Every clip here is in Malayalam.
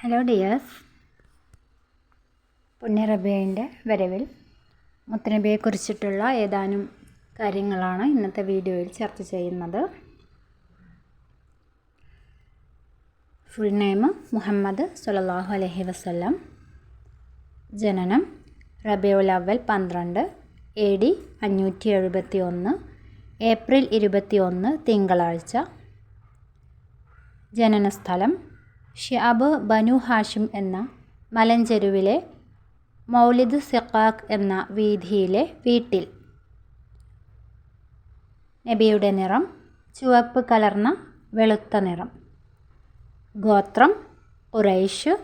ഹലോ ഡിയേഴ്സ് പുണ്യറബിയന്റെ വരവിൽ മുത്തനബിയെക്കുറിച്ചിട്ടുള്ള ഏതാനും കാര്യങ്ങളാണ് ഇന്നത്തെ വീഡിയോയിൽ ചർച്ച ചെയ്യുന്നത്. ഫുൾ നെയിം മുഹമ്മദ് സുലല്ലാഹു അലഹി വസ്ല്ലാം. ജനനം റബിയുൽ അവൽ പന്ത്രണ്ട് എ ഡി അഞ്ഞൂറ്റി എഴുപത്തി ഒന്ന് ഏപ്രിൽ ഇരുപത്തി ഒന്ന് തിങ്കളാഴ്ച. ജനനസ്ഥലം ഷിയാബ് ബനു ഹാഷിം എന്ന മലഞ്ചെരുവിലെ മൗലിദ് സിഖാഖ് എന്ന വീഥിയിലെ വീട്ടിൽ നബിയുടെ നിറം ചുവപ്പ് കലർന്ന വെളുത്ത നിറം. ഗോത്രം ഉറൈഷ്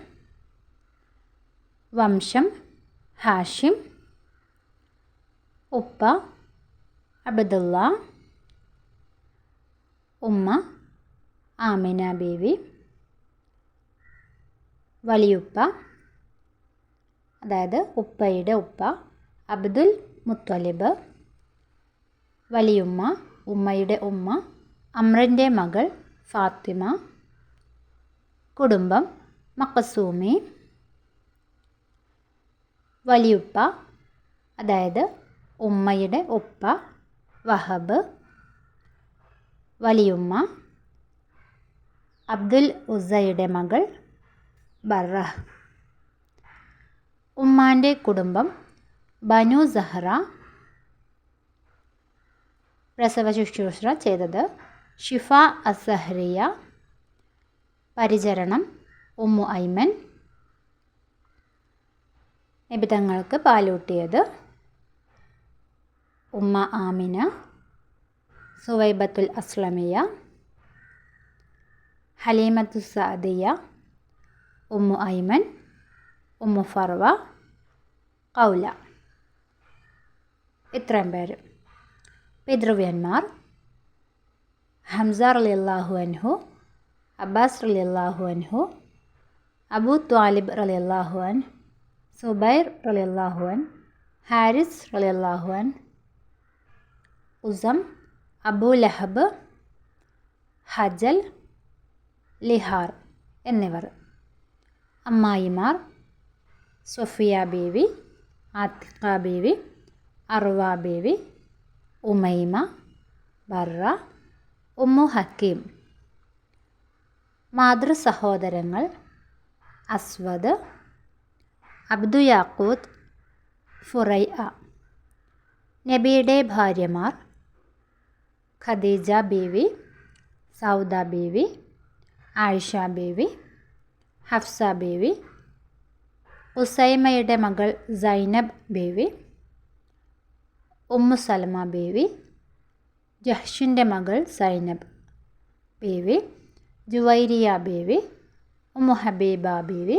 വംശം ഹാഷിം ഉപ്പ അബ്ദുള്ള ഉമ്മ ആമിന ബീവി വലിയുപ്പ അതായത് ഉപ്പയുടെ ഉപ്പ അബ്ദുൽ മുത്തലിബ് വലിയുമ്മ ഉമ്മയുടെ ഉമ്മ അമ്രന്റെ മകൾ ഫാത്തിമ കുടുംബം മക്കസൂമി വലിയുപ്പ അതായത് ഉമ്മയുടെ ഉപ്പ വഹബ് വലിയുമ്മ അബ്ദുൽ ഉസയുടെ മകൾ ബറഹ് ഉമ്മാന്റെ കുടുംബം ബനു സഹറ പ്രസവ ശുശ്രൂഷ ചെയ്തത് ഷിഫ അസഹറിയ പരിചരണം ഉമ്മു ഐമൻ നിബിതങ്ങൾക്ക് പാലൂട്ടിയത് ഉമ്മ Amina Suvaibathul Aslamiya Halimathu Sadiya Ummu Ayman Ummu Farwa Khawla ഇത്രയും പേര് പിതൃവ്യന്മാർ ഹംസ റലിയല്ലാഹു അൻഹു അബ്ബാസ് റലിയല്ലാഹു അൻഹു അബു ത്വാലിബ് റലിയല്ലാഹു അൻ സുബൈർ റലിയല്ലാഹു അൻ ഹാരിസ് റലിയല്ലാഹു അൻ ഉസം അബു ലഹബ് ഹജൽ ലിഹാർ എന്നിവർ അമ്മായിമാർ സൊഫിയ ബീവി ആത്തിഖ ബീവി അർവ ബീവി ഉമൈമ ബറ ഉമ്മു ഹക്കീം. മാതൃസഹോദരങ്ങൾ അസ്വദ് അബ്ദു യാക്കൂത്ത് ഫുറൈഅ. നബിയുടെ ഭാര്യമാർ ഖദീജ ബീവി സൗദ ബീവി ആയിഷ ബീവി ഹഫ്സ ബേവി ഉസൈമയുടെ മകൾ സൈനബ് ബേവി ഉമ്മു സലമ ബേവി ജഹ്ഷിന്റെ മകൾ സൈനബ് ബേവി ജുവൈരിയ ബേവി ഉമ്മു ഹബീബ ബേവി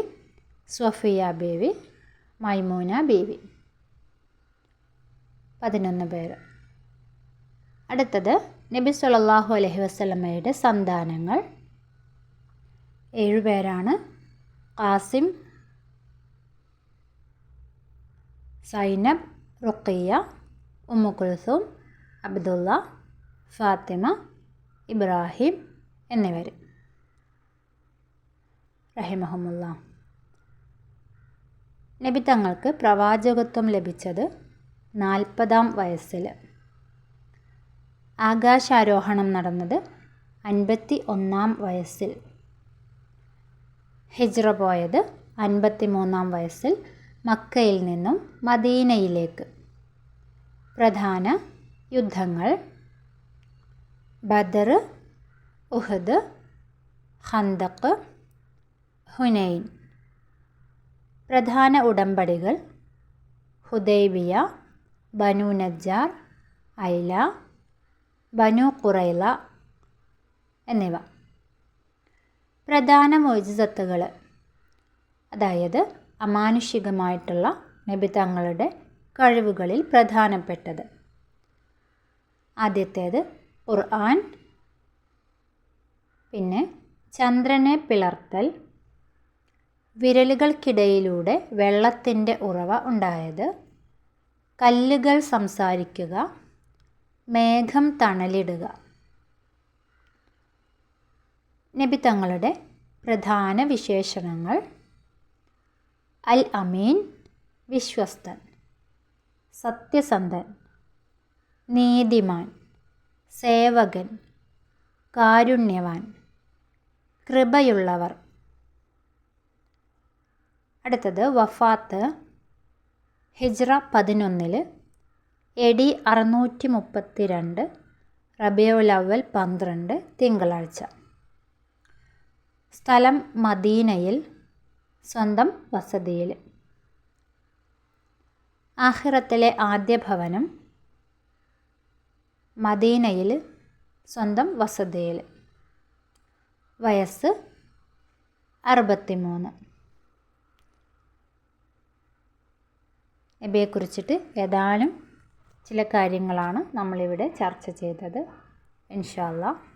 സൊഫിയ ബേവി മൈമൂന ബേവി. പതിനൊന്ന് പേർ. അടുത്തത് നബി സല്ലല്ലാഹു അലഹി വസല്ലമയുടെ സന്താനങ്ങൾ. ഏഴുപേരാണ് ഖാസിം സൈനബ് റുഖിയ ഉമ്മു കുൽസൂം അബ്ദുള്ള ഫാത്തിമ ഇബ്രാഹിം എന്നിവർ. റഹിമഹമുല്ല. നബി തങ്ങൾക്ക് പ്രവാചകത്വം ലഭിച്ചത് നാൽപ്പതാം വയസ്സിൽ ആകാശാരോഹണം നടന്നത് അൻപത്തി ഒന്നാം വയസ്സിൽ. ഹിജ്റ പോയത് അൻപത്തി മൂന്നാം വയസ്സിൽ മക്കയിൽ നിന്നും മദീനയിലേക്ക്. പ്രധാന യുദ്ധങ്ങൾ. ബദർ ഉഹദ് ഹന്തക്ക് ഹുനൈൻ. പ്രധാന ഉടമ്പടികൾ. ഹുദൈബിയ ബനു നജ്ജാർ ഐല ബനു കുറൈല എന്നിവ. പ്രധാന മോജിസത്തുകൾ അതായത് അമാനുഷികമായിട്ടുള്ള നബി തങ്ങളുടെ കഴിവുകളിൽ പ്രധാനപ്പെട്ടത്. ആദ്യത്തേത് ഖുർആൻ. പിന്നെ ചന്ദ്രനെ പിളർത്തൽ. വിരലുകൾക്കിടയിലൂടെ വെള്ളത്തിന്റെ ഉറവ ഉണ്ടായത്. കല്ലുകൾ സംസാരിക്കുക. മേഘം തണലിടുക. നബി തങ്ങളുടെ പ്രധാന വിശേഷണങ്ങൾ. അൽ അമീൻ വിശ്വസ്തൻ. സത്യസന്ധൻ നീതിമാൻ സേവകൻ കാരുണ്യവാൻ കൃപയുള്ളവർ. അടുത്തത് വഫാത്ത് ഹിജ്റ പതിനൊന്നിൽ എ ഡി അറുന്നൂറ്റി മുപ്പത്തി രണ്ട് റബിയോലവൽ പന്ത്രണ്ട് തിങ്കളാഴ്ച. സ്ഥലം മദീനയിൽ സ്വന്തം വസതിയിൽ. ആഹിറത്തിലെ ആദ്യ ഭവനം മദീനയിൽ സ്വന്തം വസതിയിൽ. വയസ്സ് അറുപത്തിമൂന്ന്. കുറിച്ചിട്ട് ഏതാനും ചില കാര്യങ്ങളാണ് നമ്മളിവിടെ ചർച്ച ചെയ്തത്. ഇൻഷാല്ല